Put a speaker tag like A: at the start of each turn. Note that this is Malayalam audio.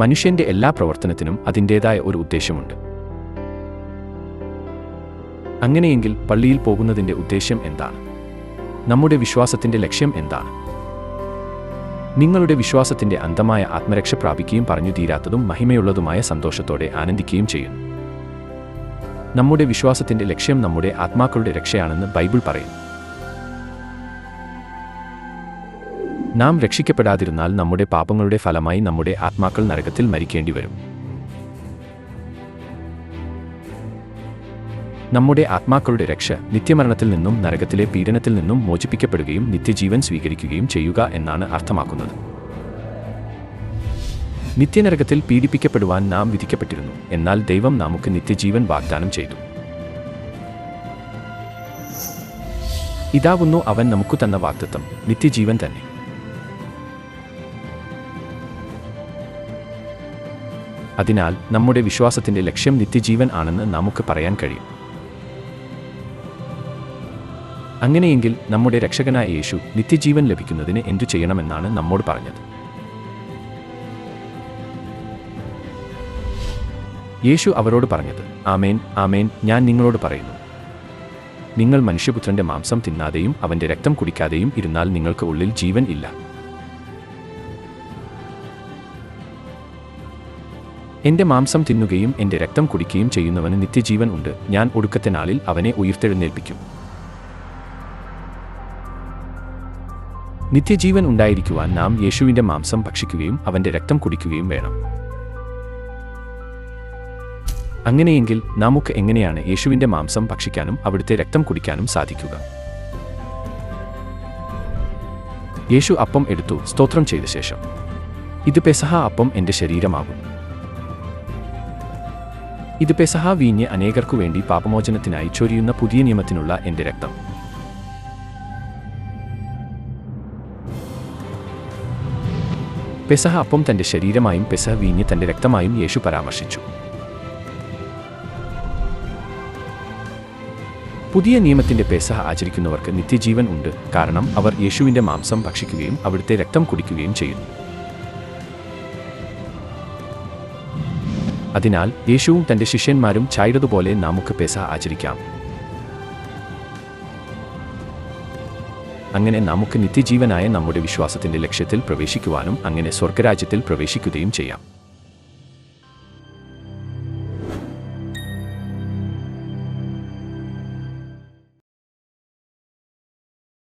A: മനുഷ്യന്റെ എല്ലാ പ്രവർത്തനത്തിനും അതിൻ്റേതായ ഒരു ഉദ്ദേശ്യമുണ്ട് അങ്ങനെയെങ്കിൽ പള്ളിയിൽ പോകുന്നതിൻ്റെ ഉദ്ദേശ്യം എന്താണ് നമ്മുടെ വിശ്വാസത്തിൻ്റെ ലക്ഷ്യം എന്താണ് നിങ്ങളുടെ വിശ്വാസത്തിൻ്റെ അന്തമായ ആത്മരക്ഷ പ്രാപിക്കുകയും പറഞ്ഞു തീരാത്തതും മഹിമയുള്ളതുമായ സന്തോഷത്തോടെ ആനന്ദിക്കുകയും ചെയ്യുന്നു നമ്മുടെ വിശ്വാസത്തിൻ്റെ ലക്ഷ്യം നമ്മുടെ ആത്മാക്കളുടെ രക്ഷയാണെന്ന് ബൈബിൾ പറയുന്നു നാം രക്ഷിക്കപ്പെടാതിരുന്നാൽ നമ്മുടെ പാപങ്ങളുടെ ഫലമായി നമ്മുടെ ആത്മാക്കൾ നരകത്തിൽ മരിക്കേണ്ടി വരും നമ്മുടെ ആത്മാക്കളുടെ രക്ഷ നിത്യമരണത്തിൽ നിന്നും നരകത്തിലെ പീഡനത്തിൽ നിന്നും മോചിപ്പിക്കപ്പെടുകയും നിത്യജീവൻ സ്വീകരിക്കുകയും ചെയ്യുക എന്നാണ് അർത്ഥമാക്കുന്നത് നിത്യനരകത്തിൽ പീഡിപ്പിക്കപ്പെടുവാൻ നാം വിധിക്കപ്പെട്ടിരുന്നു എന്നാൽ ദൈവം നമുക്ക് നിത്യജീവൻ വാഗ്ദാനം ചെയ്തു ഇതാവുന്നു അവൻ നമുക്ക് തന്ന വാക്തത്വം നിത്യജീവൻ തന്നെ അതിനാൽ നമ്മുടെ വിശ്വാസത്തിൻ്റെ ലക്ഷ്യം നിത്യജീവൻ ആണെന്ന് നമുക്ക് പറയാൻ കഴിയും അങ്ങനെയെങ്കിൽ നമ്മുടെ രക്ഷകനായ യേശു നിത്യജീവൻ ലഭിക്കുന്നതിന് എന്തു ചെയ്യണമെന്നാണ് നമ്മോട് പറഞ്ഞത് യേശു അവരോട് പറഞ്ഞത് ആമേൻ ആമേൻ ഞാൻ നിങ്ങളോട് പറയുന്നു നിങ്ങൾ മനുഷ്യപുത്രന്റെ മാംസം തിന്നാതെയും അവന്റെ രക്തം കുടിക്കാതെയും ഇരുന്നാൽ നിങ്ങൾക്ക് ഉള്ളിൽ ജീവൻ ഇല്ല എന്റെ മാംസം തിന്നുകയും എന്റെ രക്തം കുടിക്കുകയും ചെയ്യുന്നവന് നിത്യജീവൻ ഉണ്ട് ഞാൻ ഒടുക്കത്തെ നാളിൽ അവനെ ഉയർത്തെഴുന്നേൽപ്പിക്കും നിത്യജീവൻ ഉണ്ടായിരിക്കുവാൻ നാം യേശുവിന്റെ മാംസം ഭക്ഷിക്കുകയും അവന്റെ രക്തം കുടിക്കുകയും വേണം അങ്ങനെയെങ്കിൽ നമുക്ക് എങ്ങനെയാണ് യേശുവിന്റെ മാംസം ഭക്ഷിക്കാനും അവിടുത്തെ രക്തം കുടിക്കാനും സാധിക്കുക യേശു അപ്പം എടുത്തു സ്തോത്രം ചെയ്ത ശേഷം ഇത് പെസഹ അപ്പം എന്റെ ശരീരമാകും ഇത് പെസഹ വീഞ്ഞ് അനേകർക്കു വേണ്ടി പാപമോചനത്തിനായി ചൊരിയുന്ന പുതിയ നിയമത്തിനുള്ള എൻ്റെ രക്തം പെസഹ അപ്പം തൻ്റെ ശരീരമായും പെസഹ വീഞ്ഞ് തൻ്റെ രക്തമായും യേശു പരാമർശിച്ചു പുതിയ നിയമത്തിന്റെ പെസഹ ആചരിക്കുന്നവർക്ക് നിത്യജീവൻ ഉണ്ട് കാരണം അവർ യേശുവിന്റെ മാംസം ഭക്ഷിക്കുകയും അവിടുത്തെ രക്തം കുടിക്കുകയും ചെയ്യുന്നു അതിനാൽ യേശുവും തൻ്റെ ശിഷ്യന്മാരും ചായതുപോലെ നമുക്ക് പെസ ആചരിക്കാം അങ്ങനെ നമുക്ക് നിത്യജീവനായ നമ്മുടെ വിശ്വാസത്തിൻ്റെ ലക്ഷ്യത്തിൽ പ്രവേശിക്കുവാനും അങ്ങനെ സ്വർഗരാജ്യത്തിൽ പ്രവേശിക്കുകയും ചെയ്യാം